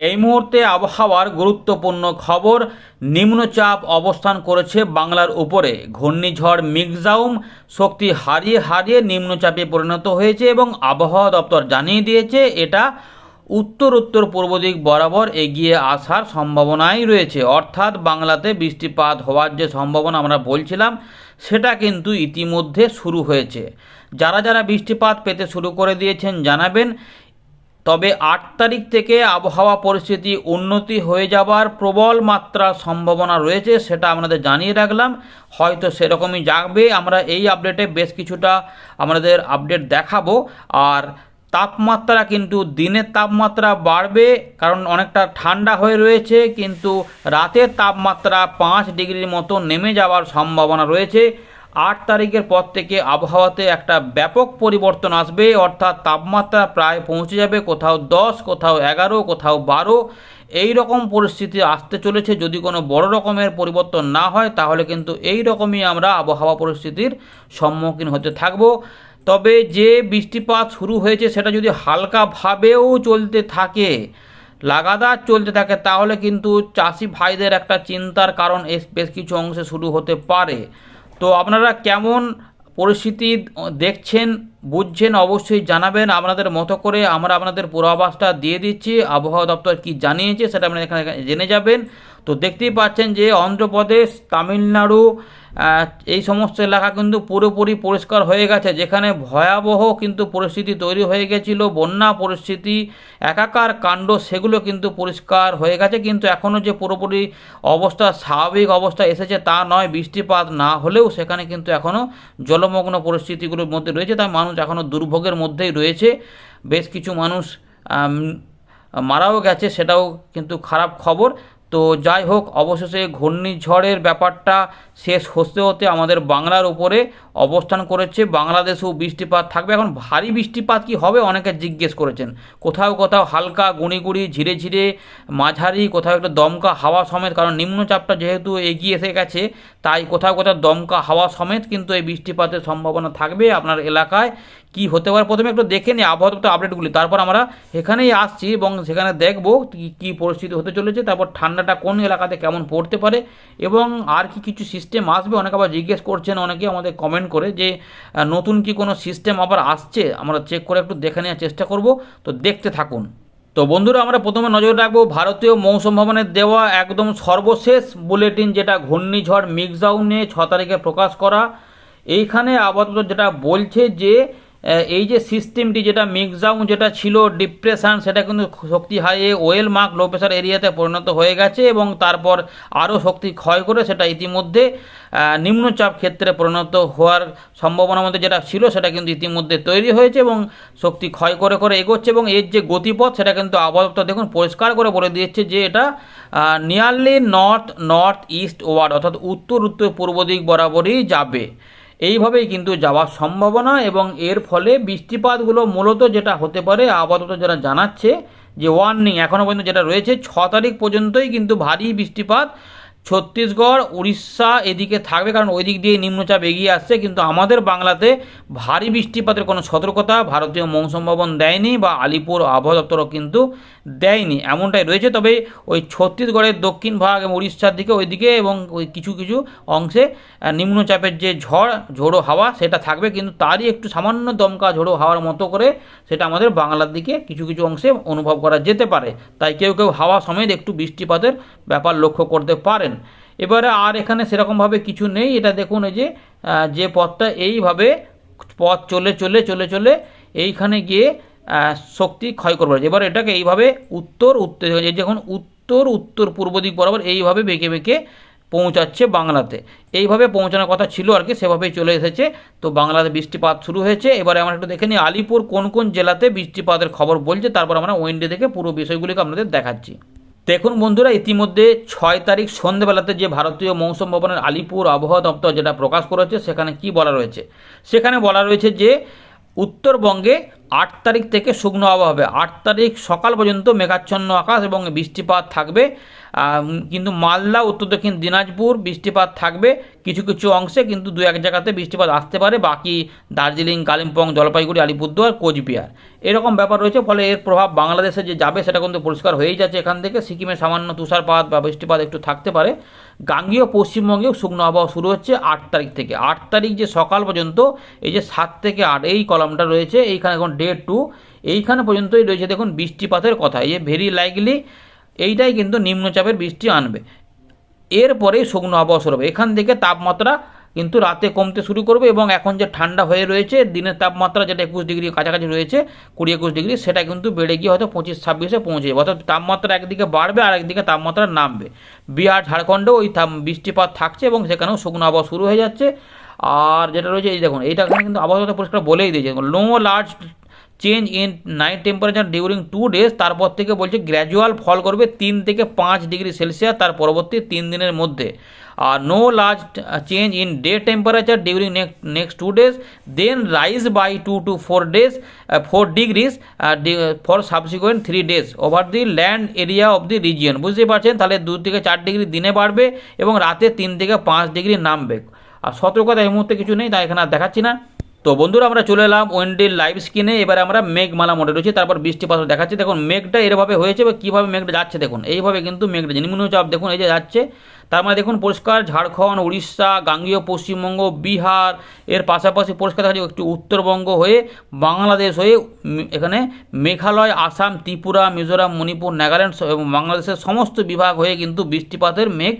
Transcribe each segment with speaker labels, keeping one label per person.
Speaker 1: এই মুহূর্তে আবহাওয়ার গুরুত্বপূর্ণ খবর, নিম্নচাপ অবস্থান করেছে বাংলার উপরে। ঘূর্ণিঝড় মিগজাউম শক্তি হারিয়ে হারিয়ে নিম্নচাপে পরিণত হয়েছে এবং আবহাওয়া দপ্তর জানিয়ে দিয়েছে, এটা উত্তর উত্তর পূর্ব দিক বরাবর এগিয়ে আসার সম্ভাবনাই রয়েছে। অর্থাৎ বাংলাতে বৃষ্টিপাত হওয়ার যে সম্ভাবনা আমরা বলছিলাম, সেটা কিন্তু ইতিমধ্যে শুরু হয়েছে। যারা যারা বৃষ্টিপাত পেতে শুরু করে দিয়েছেন জানাবেন তবে আট তারিখ থেকে আবহাওয়া পরিস্থিতি উন্নতি হয়ে যাবার প্রবল মাত্রা সম্ভাবনা রয়েছে, সেটা আপনাদের জানিয়ে রাখলাম। হয়তো সেরকমই যাবে আমরা এই আপডেটে বেশ কিছুটা আমাদের আপডেট দেখাবো। আর তাপমাত্রা কিন্তু দিনের তাপমাত্রা বাড়বে, কারণ অনেকটা ঠান্ডা হয়ে রয়েছে, কিন্তু রাতের তাপমাত্রা পাঁচ ডিগ্রির মতো নেমে যাওয়ার সম্ভাবনা রয়েছে। আট তারিখের পর থেকে আবহাওয়াতে একটা ব্যাপক পরিবর্তন আসবে, অর্থাৎ তাপমাত্রা প্রায় পৌঁছে যাবে কোথাও দশ, কোথাও এগারো, কোথাও বারো। এই রকম পরিস্থিতি আসতে চলেছে। যদি কোনো বড় রকমের পরিবর্তন না হয়, তাহলে কিন্তু এই রকমই আমরা আবহাওয়া পরিস্থিতির সম্মুখীন হতে থাকব। তবে যে বৃষ্টিপাত শুরু হয়েছে, সেটা যদি হালকাভাবেও চলতে থাকে, লাগাতার চলতে থাকে, তাহলে কিন্তু চাষি ভাইদের একটা চিন্তার কারণ বেশ কিছু অংশে শুরু হতে পারে। তো আপনারা কেমন পরিস্থিতি দেখছেন, বুঝছেন, অবশ্যই জানাবেন। আপনাদের মতো করে আমরা আপনাদের পূর্বাভাসটা দিয়ে দিচ্ছি। আবহাওয়া দপ্তর কি জানিয়েছে সেটা আপনারা এখানে জেনে যাবেন। তো দেখতেই পাচ্ছেন যে অন্ধ্রপ্রদেশ, তামিলনাড়ু এই সমস্ত এলাকা কিন্তু পুরোপুরি পরিষ্কার হয়ে গেছে, যেখানে ভয়াবহ কিন্তু পরিস্থিতি তৈরি হয়ে গেছিল, বন্যা পরিস্থিতি, একাকার কাণ্ড সেগুলো কিন্তু পরিষ্কার হয়ে গেছে, কিন্তু এখনও যে পুরোপুরি অবস্থা, স্বাভাবিক অবস্থা এসেছে তা নয়, বৃষ্টিপাত না হলেও সেখানে কিন্তু এখনও জলমগ্ন পরিস্থিতিগুলোর মধ্যে রয়েছে, তাই মানুষ এখনও দুর্ভোগের মধ্যেই রয়েছে, বেশ কিছু মানুষ মারাও গেছে, সেটাও কিন্তু খারাপ খবর। তো যাই হোক অবশেষে ঘূর্ণিঝড়ের ব্যাপারটা শেষ হতে হতে আমাদের বাংলার উপরে অবস্থান করেছে, বাংলাদেশেও বৃষ্টিপাত থাকবে। এখন ভারী বৃষ্টিপাত কি হবে? অনেকে জিজ্ঞেস করেছেন। কোথাও কোথাও হালকা গুঁড়ি ঝিরে ঝিরে মাঝারি, কোথাও একটা দমকা হাওয়া সমেত, কারণ নিম্নচাপটা যেহেতু এগিয়ে এসে গেছে, তাই কোথাও কোথাও দমকা হাওয়া সমেত কিন্তু এই বৃষ্টিপাতের সম্ভাবনা থাকবে আপনার এলাকায়। কি হতে পারে? প্রথমে একটু দেখে নিই আবহাওয়া দপ্তর আপডেটগুলি তারপর আমরা এখানেই আসছি এবং সেখানে দেখব কি, কী পরিস্থিতি হতে চলেছে, তারপর ঠান্ডাটা কোন এলাকাতে কেমন পড়তে পারে এবং আর কি কিছু সিস্টেম আসবে? অনেকে আবার জিজ্ঞেস করছেন, অনেকে আমাদের কমেন্ট করে যে নতুন কি কোনো সিস্টেম আবার আসছে, আমরা চেক করে একটু দেখে নেওয়ার চেষ্টা করব। তো দেখতে থাকুন। তো বন্ধুরা, আমরা প্রথমে নজর রাখব ভারতীয় মৌসুম ভবনের দেওয়া একদম সর্বশেষ বুলেটিন, যেটা ঘূর্ণিঝড় মিক্সাউনে ছ তারিখে প্রকাশ করা। এইখানে আপাতত যেটা বলছে যে এই যে সিস্টেমটি যেটা মিক্সডাউন যেটা ছিল ডিপ্রেশন সেটা কিন্তু শক্তি হারিয়ে ওয়েল মার্ক লো প্রেশার এরিয়াতে পরিণত হয়ে গেছে এবং তারপর আরও শক্তি ক্ষয় করে সেটা ইতিমধ্যে নিম্নচাপ ক্ষেত্রে পরিণত হওয়ার সম্ভাবনার মধ্যে যেটা ছিল, সেটা কিন্তু ইতিমধ্যে তৈরি হয়েছে এবং শক্তি ক্ষয় করে করে এগোচ্ছে এবং এর যে গতিপথ, সেটা কিন্তু আবহাওয়া দেখুন পরিষ্কার করে বলে দিচ্ছে যে এটা nearly north north east word অর্থাৎ উত্তর উত্তর পূর্ব দিক বরাবরই যাবে। এইভাবেই কিন্তু যাওয়ার সম্ভাবনা এবং এর ফলে বৃষ্টিপাতগুলো মূলত যেটা হতে পারে, আপাতত যারা জানাচ্ছে যে ওয়ার্নিং এখনও পর্যন্ত যেটা রয়েছে, ছ তারিখ পর্যন্তই কিন্তু ভারী বৃষ্টিপাত ছত্তিশগড়, উড়িষ্যা এদিকে থাকবে কারণ ওই দিক দিয়ে নিম্নচাপ এগিয়ে আসছে। কিন্তু আমাদের বাংলাতে ভারী বৃষ্টিপাতের কোনো সতর্কতা ভারতীয় মৌসুম ভবন দেয়নি বা আলিপুর আবহাওয়া দপ্তরও কিন্তু দেয়নি, এমনটাই রয়েছে। তবে ওই ছত্তিশগড়ের দক্ষিণ ভাগ এবং উড়িষ্যার দিকে ওইদিকে এবং ওই কিছু কিছু অংশে নিম্নচাপের যে ঝড়, ঝোড়ো হাওয়া সেটা থাকবে। কিন্তু তারই একটু সামান্য দমকা ঝোড়ো হাওয়ার মতো করে সেটা আমাদের বাংলার দিকে কিছু কিছু অংশে অনুভব করা যেতে পারে। তাই কেউ কেউ হাওয়া সমেত একটু বৃষ্টিপাতের ব্যাপার লক্ষ্য করতে পারেন। এবারে আর এখানে সেরকমভাবে কিছু নেই। এটা দেখুন এই যে যে পথটা এইভাবে পথ চলে চলে চলে চলে, এইখানে গিয়ে শক্তি ক্ষয় করবে এবার এটাকে এইভাবে উত্তর উত্তর যখন উত্তর উত্তর, পূর্ব দিক বরাবর এইভাবে বেঁকে বেঁকে পৌঁছাচ্ছে বাংলাতে। এইভাবে পৌঁছানোর কথা ছিল আর কি, সেভাবেই চলে এসেছে। তো বাংলাতে বৃষ্টিপাত শুরু হয়েছে। এবারে আমরা একটু দেখে নিই, আলিপুর কোন কোন জেলাতে বৃষ্টিপাতের খবর বলছে, তারপর আমরা ওয়েন্ডে থেকে পুরো বিষয়গুলিকে আপনাদের দেখাচ্ছি। দেখুন বন্ধুরা, ইতিমধ্যে ছয় তারিখ সন্ধেবেলাতে যে ভারতীয় মৌসুম ভবনের আলিপুর আবহাওয়া দপ্তর যেটা প্রকাশ করেছে, সেখানে কি বলা রয়েছে? সেখানে বলা রয়েছে যে উত্তরবঙ্গে আট তারিখ থেকে শুকনো আবহাওয়া হবে। আট তারিখ সকাল পর্যন্ত মেঘাচ্ছন্ন আকাশ এবং বৃষ্টিপাত থাকবে। কিন্তু মালদা, উত্তর দক্ষিণ দিনাজপুর বৃষ্টিপাত থাকবে কিছু কিছু অংশে, কিন্তু দু এক জায়গাতে বৃষ্টিপাত আসতে পারে। বাকি দার্জিলিং, কালিম্পং, জলপাইগুড়ি, আলিপুরদুয়ার, কোচবিহার। এরকম ব্যাপার রয়েছে, ফলে এর প্রভাব বাংলাদেশে যে যাবে, সেটা কিন্তু পরিষ্কার হয়েই যাচ্ছে এখান থেকে। সিকিমে সামান্য তুষারপাত বা বৃষ্টিপাত একটু থাকতে পারে। গাঙ্গীয় পশ্চিমবঙ্গেও শুকনো আবহাওয়া শুরু হচ্ছে আট তারিখ থেকে। আট তারিখ যে সকাল পর্যন্ত, এই যে সাত থেকে আট, এই কলমটা রয়েছে, এইখানে এখন ডে টু, এইখানে পর্যন্তই রয়েছে দেখুন বৃষ্টিপাতের কথা। এই যে ভেরি লাইকলি এইটাই কিন্তু নিম্নচাপের বৃষ্টি আনবে। এরপরেই শুকনো আবহাওয়া শুরু হবে। এখান থেকে তাপমাত্রা কিন্তু রাতে কমতে শুরু করবে এবং এখন যে ঠান্ডা হয়ে রয়েছে, দিনের তাপমাত্রা যেটা একুশ ডিগ্রি কাছাকাছি রয়েছে, কুড়ি একুশ ডিগ্রি, সেটা কিন্তু বেড়ে গিয়ে হয়তো পঁচিশ ছাব্বিশে পৌঁছে যাবে। অর্থাৎ তাপমাত্রা একদিকে বাড়বে আর একদিকে তাপমাত্রা নামবে। বিহার, ঝাড়খণ্ডেও ওই বৃষ্টিপাত থাকছে এবং সেখানেও শুকনো আবহাওয়া শুরু হয়ে যাচ্ছে। আর যেটা রয়েছে, এই দেখুন, এইটা কিন্তু আবহাওয়া পরিষ্কার বলেই দিয়েছে। No large change in night temperature during two days তারপর থেকে বলছে গ্র্যাজুয়াল ফল করবে তিন থেকে পাঁচ ডিগ্রি সেলসিয়াস, তার পরবর্তী তিন দিনের মধ্যে। আর no large change in day temperature during next two days then rise by two to four days four degrees for subsequent three days over the land area of the region বুঝতে পারছেন? তাহলে দু থেকে চার ডিগ্রি দিনে বাড়বে এবং রাতে তিন থেকে পাঁচ ডিগ্রি নামবে। আর সতর্কতা এই মুহূর্তে কিছু নেই, তাই এখানে দেখাচ্ছি না। তো বন্ধুরা আমরা চলে এলাম ওয়েন্ডির লাইভ স্ক্রিনে, এবারে আমরা মেঘমালা মোডে রয়েছে, তারপর বৃষ্টিপাত দেখাচ্ছি। দেখুন, মেঘটা এরভাবে হয়েছে বা কীভাবে মেঘটা যাচ্ছে দেখুন, এইভাবে কিন্তু মেঘটা। নিম্নচাপ দেখুন, এই যে যাচ্ছে। তার মানে দেখুন, পরিষ্কার ঝাড়খণ্ড, উড়িষ্যা, গাঙ্গীয়, পশ্চিমবঙ্গ, বিহার, এর পাশাপাশি পরিষ্কার দেখা যাচ্ছে একটি উত্তরবঙ্গ হয়ে বাংলাদেশ হয়ে এখানে মেঘালয়, আসাম, ত্রিপুরা, মিজোরাম, মণিপুর, নাগাল্যান্ড এবং বাংলাদেশের সমস্ত বিভাগ হয়ে কিন্তু বৃষ্টিপাতের মেঘ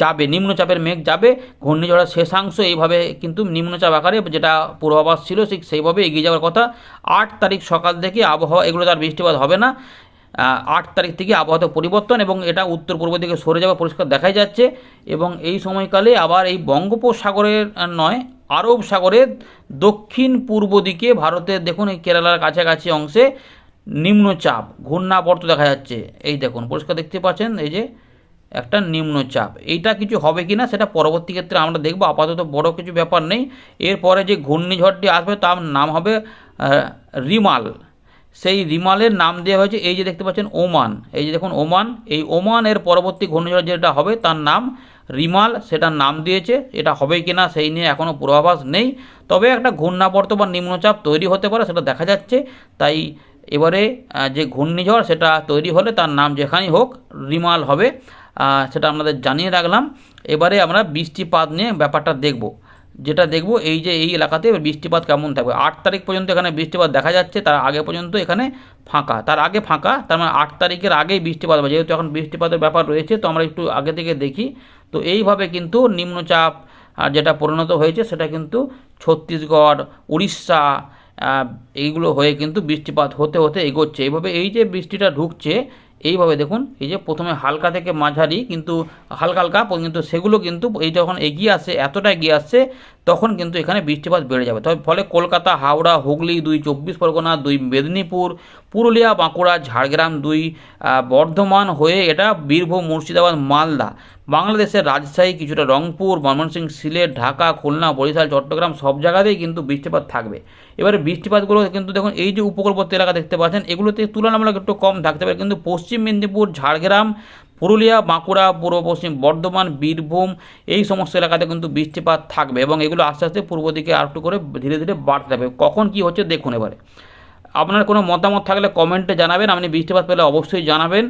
Speaker 1: যাবে, নিম্নচাপের মেঘ যাবে। ঘূর্ণিঝড়ের শেষাংশ এইভাবে কিন্তু নিম্নচাপ আকারে, যেটা পূর্বাভাস ছিল, ঠিক সেইভাবে এগিয়ে যাওয়ার কথা। আট তারিখ সকাল থেকে আবহাওয়া, এগুলো তার বৃষ্টিপাত হবে না। আট তারিখ থেকে আবহাওয়াতে পরিবর্তন এবং এটা উত্তর পূর্ব দিকে সরে যাওয়া পরিষ্কার দেখাই যাচ্ছে এবং এই সময়কালে আবার এই বঙ্গোপসাগরের নয়, আরব সাগরের দক্ষিণ পূর্ব দিকে ভারতের দেখুন এই কেরালার কাছাকাছি অংশে নিম্নচাপ, ঘূর্ণাবর্ত দেখা যাচ্ছে। এই দেখুন, পরিষ্কার দেখতে পাচ্ছেন, এই যে একটা নিম্নচাপ। এইটা কিছু হবে কি না সেটা পরবর্তী ক্ষেত্রে আমরা দেখব। আপাতত বড় কিছু ব্যাপার নেই। এরপরে যে ঘূর্ণিঝড়টি আসবে তার নাম হবে রিমাল। সেই রিমালের নাম দেওয়া হয়েছে এই যে দেখতে পাচ্ছেন ওমান। এই যে দেখুন ওমান, এই ওমান এর পরবর্তী ঘূর্ণিঝড় যেটা হবে তার নাম রিমাল। সেটার নাম দিয়েছে। এটা হবে কি না সেই নিয়ে এখনও পূর্বাভাস নেই। তবে একটা ঘূর্ণাবর্ত বা নিম্নচাপ তৈরি হতে পারে, সেটা দেখা যাচ্ছে। তাই এবারে যে ঘূর্ণিঝড় সেটা তৈরি হলে তার নাম যেখানেই হোক রিমাল হবে। সেটা আপনাদের জানিয়ে রাখলাম। এবারে আমরা বৃষ্টিপাত নিয়ে ব্যাপারটা দেখব। যেটা দেখব, এই যে এই এলাকাতে বৃষ্টিপাত কেমন থাকবে। আট তারিখ পর্যন্ত এখানে বৃষ্টিপাত দেখা যাচ্ছে, তার আগে পর্যন্ত এখানে ফাঁকা। তার আগে ফাঁকা, তার মানে আট তারিখের আগেই বৃষ্টিপাত হবে। যেহেতু এখন বৃষ্টিপাতের ব্যাপার রয়েছে, তো আমরা একটু আগে থেকে দেখি। তো এইভাবে কিন্তু নিম্নচাপ যেটা পরিণত হয়েছে, সেটা কিন্তু ছত্তিশগড়, উড়িষ্যা এইগুলো হয়ে কিন্তু বৃষ্টিপাত হতে হতে এগোচ্ছে। এইভাবে এই যে বৃষ্টিটা ঢুকছে এইভাবে দেখুন, এই যে প্রথমে হালকা থেকে মাঝারি, কিন্তু হালকা হালকা, কিন্তু সেগুলো কিন্তু এই যখন এগিয়ে আসে, এতটা এগিয়ে আসছে তখন কিন্তু এখানে বৃষ্টিপাত বেড়ে যাবে। তবে ফলে কলকাতা, হাওড়া, হুগলি দুই, চব্বিশ পরগনা, দুই মেদিনীপুর, পুরুলিয়া, বাঁকুড়া, ঝাড়গ্রাম দুই বর্ধমান হয়ে এটা বীরভূম, মুর্শিদাবাদ, মালদা। বাংলাদেশের রাজশাহী কিছুটা রংপুর ময়মনসিংহ সিলেট, ঢাকা, খুলনা, বরিশাল, চট্টগ্রাম সব জায়গাতেই কিন্তু বৃষ্টিপাত থাকবে। এবারে বৃষ্টিপাতগুলো কিন্তু দেখুন, এই যে উপকূলবর্তী এলাকা দেখতে পাচ্ছেন, এগুলোতে তুলনামূলক একটু কম থাকতে পারে। কিন্তু পশ্চিম মেদিনীপুর, ঝাড়গ্রাম পুরুলিয়া, বাঁকুড়া, পূর্ব পশ্চিম, বর্ধমান, বীরভূম এই সমস্ত এলাকাতে কিন্তু বৃষ্টিপাত থাকবে এবং এগুলো আস্তে আস্তে পূর্ব দিকে আর একটু করে ধীরে ধীরে বাড়তে থাকবে। কখন কি হচ্ছে দেখুন এবারে। আপনার কোনো মতামত থাকলে কমেন্টে জানাবেন, আপনি বৃষ্টিপাত পেলে অবশ্যই জানাবেন।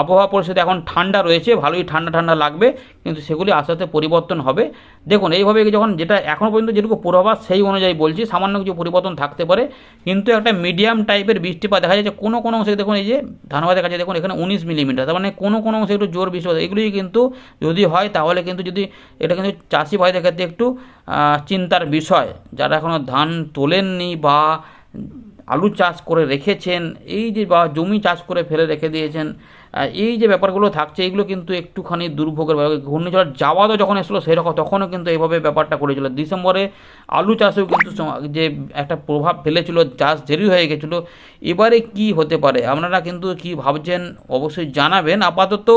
Speaker 1: আবহাওয়া পরিস্থিতি এখন ঠান্ডা রয়েছে, ভালোই ঠান্ডা ঠান্ডা লাগবে, কিন্তু সেগুলি আস্তে আস্তে পরিবর্তন হবে। দেখুন, এইভাবে যখন যেটা এখনও পর্যন্ত যেটুকু পূর্বাভাস সেই অনুযায়ী বলছি, সামান্য কিছু পরিবর্তন থাকতে পারে, কিন্তু একটা মিডিয়াম টাইপের বৃষ্টিপাত দেখা যাচ্ছে, কোনো কোনো অংশে দেখুন এই যে ধানবাদের কাছে দেখুন এখানে উনিশ মিলিমিটার তার মানে কোনো কোনো অংশে একটু জোর বৃষ্টিপাত, এগুলি কিন্তু যদি হয় তাহলে কিন্তু যদি এটা কিন্তু চাষি ভাইদের ক্ষেত্রে একটু চিন্তার বিষয়, যারা এখনও ধান তোলেননি বা আলু চাষ করে রেখেছেন এই যে বা জমি চাষ করে ফেলে রেখে দিয়েছেন এই যে ব্যাপারগুলো থাকছে, এগুলো কিন্তু একটুখানি দুর্ভোগের ব্যাপার। ঘূর্ণিঝড় যাওয়ারও যখন এসলো সেরকম, তখনও কিন্তু এইভাবে ব্যাপারটা করেছিল। ডিসেম্বরে আলু চাষেও কিন্তু যে একটা প্রভাব ফেলেছিল, চাষ দেরি হয়ে গেছিল, এবারে কি হতে পারে? আপনারা কিন্তু কি ভাবছেন অবশ্যই জানাবেন। আপাতত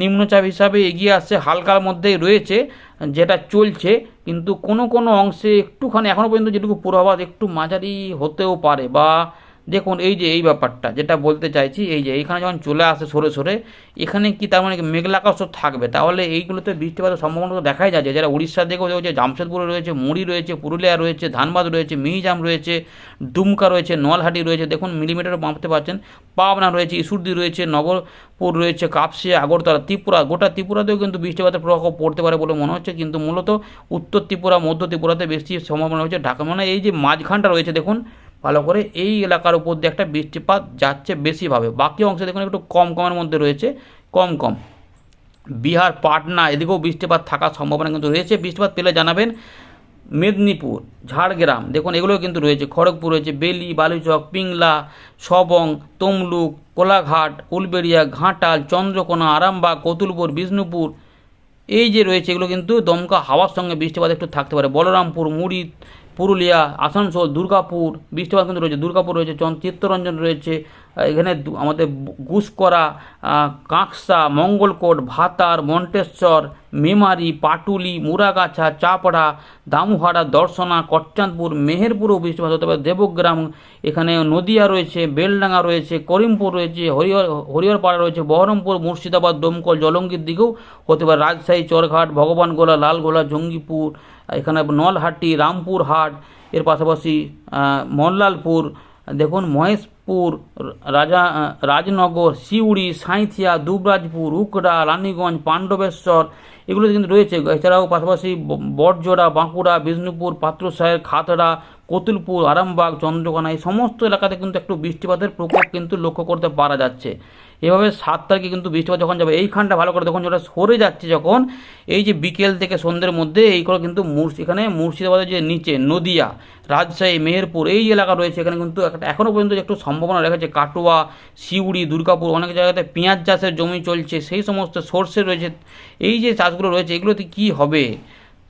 Speaker 1: নিম্নচাপ হিসাবে এগিয়ে আসছে, হালকার মধ্যেই রয়েছে, যেটা চলছে। কিন্তু কোনো কোনো অংশে একটুখানি এখনও পর্যন্ত যেটুকু পূর্বাভাস একটু মাঝারি হতেও পারে বা দেখুন, এই যে এই ব্যাপারটা, যেটা বলতে চাইছি, এই যে এইখানে যখন চলে আসে সরে সরে, এখানে কি তার মানে কি মেঘলা আকাশ তো থাকবে? তাহলে এইগুলোতে বৃষ্টিপাতের সম্ভাবনা তো দেখাই যাচ্ছে। যারা উড়িষ্যার দিকেও রয়েছে জামশেদপুরে রয়েছে, মুড়ি রয়েছে, পুরুলিয়া রয়েছে, ধানবাদ রয়েছে, মিহিজাম রয়েছে, দুমকা রয়েছে, নলহাটি রয়েছে, দেখুন মিলিমিটারও মাপতে পারছেন পাবনা রয়েছে ইসুরদি রয়েছে, নগরপুর রয়েছে, কাপসিয়া, আগরতলা, ত্রিপুরা, গোটা ত্রিপুরাতেও কিন্তু বৃষ্টিপাতের প্রভাব পড়তে পারে বলে মনে হচ্ছে। কিন্তু মূলত উত্তর ত্রিপুরা, মধ্য ত্রিপুরাতে বেশি সম্ভাবনা রয়েছে ঢাকা মানে এই যে মাঝখানটা রয়েছে, দেখুন ভালো করে এই এলাকার উপর দিয়ে একটা বৃষ্টিপাত যাচ্ছে বেশিভাবে। বাকি অংশে দেখুন একটু কম কমের মধ্যে রয়েছে, কম কম। বিহার, পাটনা, এদিকেও বৃষ্টিপাত থাকার সম্ভাবনা কিন্তু রয়েছে। বৃষ্টিপাত পেলে জানাবেন মেদিনীপুর, ঝাড়গ্রাম, দেখুন এগুলো কিন্তু রয়েছে। খড়গপুর রয়েছে, বেলি, বালুচক, পিংলা, সবং, তমলুক, কোলাঘাট উলবেড়িয়া ঘাটাল, চন্দ্রকোনা, আরামবাগ, কতুলপুর, বিষ্ণুপুর, এই যে রয়েছে এগুলো কিন্তু দমকা হাওয়ার সঙ্গে বৃষ্টিপাত একটু থাকতে পারে। বলরামপুর, মুড়ি পুরুলিয়া আসানসোল দুর্গাপুর বৃষ্টিপাত কিন্তু রয়েছে দুর্গাপুর রয়েছে চিত্তরঞ্জন রয়েছে এখানে আমাদের গুসকরা কাঁকসা, মঙ্গলকোট, ভাতার, মন্টেশ্বর, মেমারি, পাটুলি, মুরাগাছা, চাপড়া দামুহাড়া দর্শনা কচ্চাঁদপুর মেহেরপুরও বৃষ্টিপাত হতে পারে দেবগ্রাম, এখানে নদিয়া রয়েছে, বেলডাঙ্গা রয়েছে, করিমপুর রয়েছে, হরিহর, হরিহরপাড়া রয়েছে, বহরমপুর, মুর্শিদাবাদ, দমকল, জলঙ্গির দিকেও হতে পারে, রাজশাহী, চরঘাট, ভগবানগোলা, লালগোলা, জঙ্গিপুর এখানে নলহাটি, রামপুরহাট, এর পাশাপাশি মল্লালপুর দেখুন, মহেশপুর, রাজা রাজনগর, সিউড়ি, সাঁইথিয়া, দুবরাজপুর, উকড়া, রানীগঞ্জ, পাণ্ডবেশ্বর এগুলো কিন্তু রয়েছে। এছাড়াও পাশাপাশি বটজোড়া, বাঁকুড়া, বিষ্ণুপুর, পাত্রসাহের, খাতড়া কতুলপুর, আরামবাগ, চন্দ্রকোনা এই সমস্ত এলাকাতে কিন্তু একটু বৃষ্টিপাতের প্রকোপ কিন্তু লক্ষ্য করতে পারা যাচ্ছে। এভাবে সাত তারিখে কিন্তু বৃষ্টিপাত যখন যাবে, এইখানটা ভালো করে যখন যেটা সরে যাচ্ছে যখন, এই যে বিকেল থেকে সন্ধ্যের মধ্যে এই করে কিন্তু মুর্শি, এখানে মুর্শিদাবাদের যে নিচে নদিয়া, রাজশাহী, মেহেরপুর এই এলাকা রয়েছে, এখানে কিন্তু এখনও পর্যন্ত একটু সম্ভাবনা রেখেছে কাটোয়া সিউড়ি দুর্গাপুর অনেক জায়গাতে পেঁয়াজ চাষের জমি চলছে, সেই সমস্ত সর্ষে রয়েছে, এই যে চাষগুলো রয়েছে, এগুলোতে কি হবে?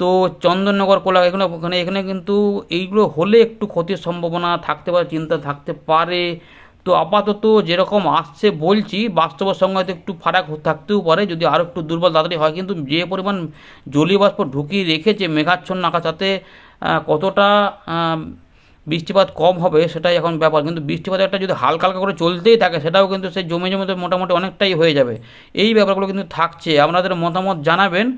Speaker 1: তো চন্দননগর কোলা এখানে, ওখানে, এখানে কিন্তু এইগুলো হলে একটু ক্ষতির সম্ভাবনা থাকতে পারে, চিন্তা থাকতে পারে। তো আপাতত যেরকম আসছে বলছি, বাস্তবের সঙ্গে হয়তো একটু ফারাক থাকতেও পারে, যদি আরও একটু দুর্বল তাড়াতাড়ি হয়। কিন্তু যে পরিমাণ জলীয় বাষ্প ঢুকিয়ে রেখেছে মেঘাচ্ছন্ন আকাশ কতটা বৃষ্টিপাত কম হবে সেটাই এখন ব্যাপার। কিন্তু বৃষ্টিপাত একটা যদি হালকা হালকা করে চলতেই থাকে, সেটাও কিন্তু সেই জমে জমিতে মোটামুটি অনেকটাই হয়ে যাবে। এই ব্যাপারগুলো কিন্তু থাকছে। আপনাদের মতামত জানাবেন।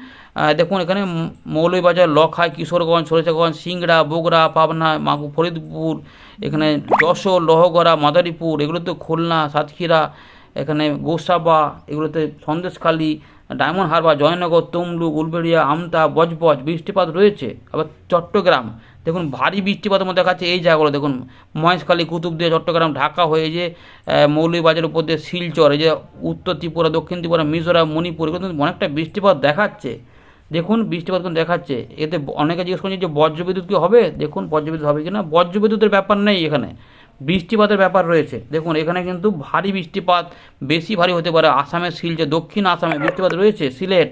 Speaker 1: দেখুন, এখানে ম- মৌলভীবাজার, লখাই, কিশোরগঞ্জ, সরিষাগঞ্জ, সিংড়া, বগুড়া, পাবনা, মাগু, ফরিদপুর, এখানে যশোর, লহগড়া, মাদারীপুর, এগুলোতে খুলনা, সাতক্ষীরা, এখানে গোসাবা, এগুলোতে সন্দেশখালী, ডায়মন্ড হারবার, জয়নগর, তমলুক, উলবেড়িয়া, আমতা, বজবজ বৃষ্টিপাত রয়েছে। আবার চট্টগ্রাম দেখুন ভারী বৃষ্টিপাতের মধ্যে দেখাচ্ছে এই জায়গাগুলো। দেখুন মহেশখালী, কুতুবদিয়া, চট্টগ্রাম, ঢাকা হয়ে যে মৌলভীবাজারের উপর দিয়ে শিলচর, এই যে উত্তর ত্রিপুরা, দক্ষিণ ত্রিপুরা, মিজোরাম, মণিপুর, এগুলো কিন্তু অনেকটা বৃষ্টিপাত দেখাচ্ছে। দেখুন বৃষ্টিপাত কিন্তু দেখাচ্ছে। এতে অনেকে জিজ্ঞেস করছে যে বজ্রবিদ্যুৎ কি হবে? দেখুন বজ্রবিদ্যুৎ হবে কি না? বজ্রবিদ্যুতের ব্যাপার নেই এখানে। বৃষ্টিপাতের ব্যাপার রয়েছে। দেখুন এখানে কিন্তু ভারী বৃষ্টিপাত বেশি ভারী হতে পারে। আসামের শিলচর, দক্ষিণ আসামে বৃষ্টিপাত রয়েছে, সিলেট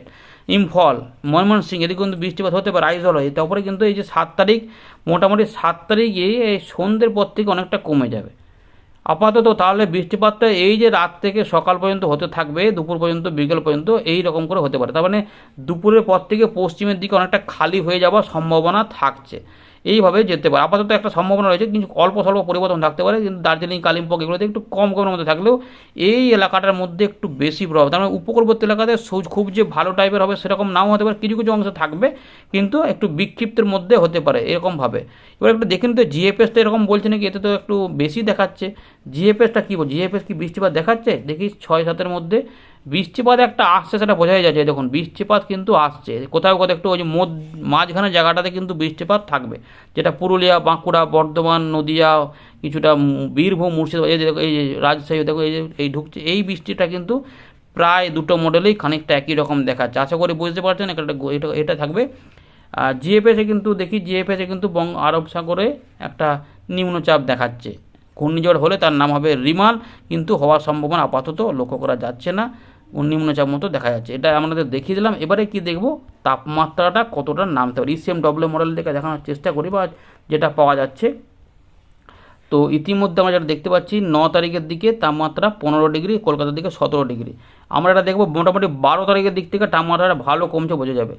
Speaker 1: ইম্ফল ময়মনসিংহ, এদিকে কিন্তু বৃষ্টিপাত হতে পারে, আইজল হয়ে। তারপরে কিন্তু এই যে সাত তারিখ, মোটামুটি সাত তারিখে এই সন্ধ্যের পর থেকে অনেকটা কমে যাবে। আপাতত তাহলে বৃষ্টিপাতটা এই যে রাত থেকে সকাল পর্যন্ত হতে থাকবে, দুপুর পর্যন্ত, বিকেল পর্যন্ত এই রকম করে হতে পারে। তার মানে দুপুরের পর থেকে পশ্চিমের দিকে অনেকটা খালি হয়ে যাওয়ার সম্ভাবনা থাকছে। এইভাবে যেতে পারে। আপাতত একটা সম্ভাবনা রয়েছে, কিন্তু অল্প স্বল্প পরিবর্তন থাকতে পারে। কিন্তু দার্জিলিং, কালিম্পং এগুলোতে একটু কম কমের মধ্যে থাকলেও এই এলাকাটার মধ্যে একটু বেশি প্রভাব। তার মানে উপকূলবর্তী এলাকাতে খুব যে ভালো টাইপের হবে সেরকম নাও হতে পারে, কিছু কিছু অংশ থাকবে, কিন্তু একটু বিক্ষিপ্তের মধ্যে হতে পারে এরকমভাবে। এবার একটু দেখেন তো জিএফএসটা এরকম বলছে নাকি? এতে তো একটু বেশি দেখাচ্ছে। জিএফএসটা কী বল? জিএফএস কি বৃষ্টিপাত দেখাচ্ছে? দেখি ছয় সাতের মধ্যে বৃষ্টিপাত একটা আসছে সেটা বোঝাই যাচ্ছে। দেখুন বৃষ্টিপাত কিন্তু আসছে। কোথাও কোথাও একটু ওই যে মধ্য মাঝখানে জায়গাটাতে কিন্তু বৃষ্টিপাত থাকবে। যেটা পুরুলিয়া বাঁকুড়া বর্ধমান নদিয়া কিছুটা বীরভূম মুর্শিদাবাদ এই দেখো, এই যে রাজশাহী দেখো এই যে এই ঢুকছে। এই বৃষ্টিটা কিন্তু প্রায় দুটো মডেলেই খানিকটা একই রকম দেখাচ্ছে। আশা করি বুঝতে পারছেন একটা এটা এটা থাকবে। আর জিএফএসে কিন্তু দেখি জিএফএসে কিন্তু বঙ্গ আরব সাগরে একটা নিম্নচাপ দেখাচ্ছে। ঘূর্ণিঝড় হলে তার নাম হবে রিমাল কিন্তু হওয়ার সম্ভাবনা আপাতত লক্ষ্য করা যাচ্ছে না। নিম্নচাপ মতো দেখা যাচ্ছে। এটা আমাদের দেখিয়ে দিলাম। এবারে কি দেখব? তাপমাত্রাটা কতটা নামতে পারে? ইসিএম ডব্লিউ মডেল থেকে দেখানোর চেষ্টা করি বা যেটা পাওয়া যাচ্ছে। তো ইতিমধ্যে আমরা যেটা দেখতে পাচ্ছি, ন তারিখের দিকে তাপমাত্রা পনেরো ডিগ্রি, কলকাতার দিকে সতেরো ডিগ্রি। আমরা এটা দেখব, মোটামুটি বারো তারিখের দিক থেকে তাপমাত্রাটা ভালো কমছে বোঝা যাবে।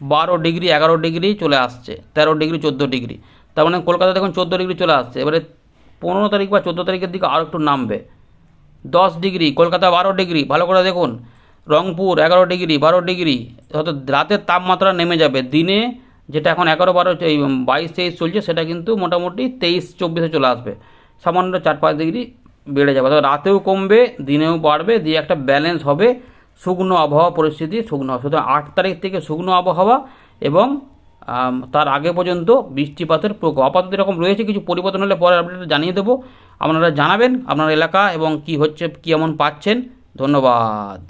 Speaker 1: বারো ডিগ্রি, এগারো ডিগ্রি চলে আসছে, তেরো ডিগ্রি, চোদ্দ ডিগ্রি। তার মানে কলকাতা দেখুন চোদ্দ ডিগ্রি চলে আসছে। এবারে পনেরো তারিখ বা চোদ্দ তারিখের দিকে আরও একটু নামবে। দশ ডিগ্রি, কলকাতা বারো ডিগ্রি, ভালো করে দেখুন। রংপুর এগারো ডিগ্রি, বারো ডিগ্রি অর্থাৎ রাতের তাপমাত্রা নেমে যাবে। দিনে যেটা এখন এগারো, বারো, এই বাইশ, তেইশ চলছে, সেটা কিন্তু মোটামুটি তেইশ, চব্বিশে চলে আসবে। সামান্য চার, পাঁচ ডিগ্রি বেড়ে যাবে। অর্থাৎ রাতেও কমবে, দিনেও বাড়বে, দিয়ে একটা ব্যালেন্স হবে শুকনো আবহাওয়া পরিস্থিতি, শুকনো সুতরাং আট তারিখ থেকে শুকনো আবহাওয়া এবং তার আগে পর্যন্ত বৃষ্টিপাতের প্রকোপ। আপাতত এরকম রয়েছে, কিছু পরিবর্তন হলে পরে আপডেট জানিয়ে দেবো। আপনারা জানাবেন আপনার এলাকা এবং কি হচ্ছে কী এমন পাচ্ছেন। ধন্যবাদ।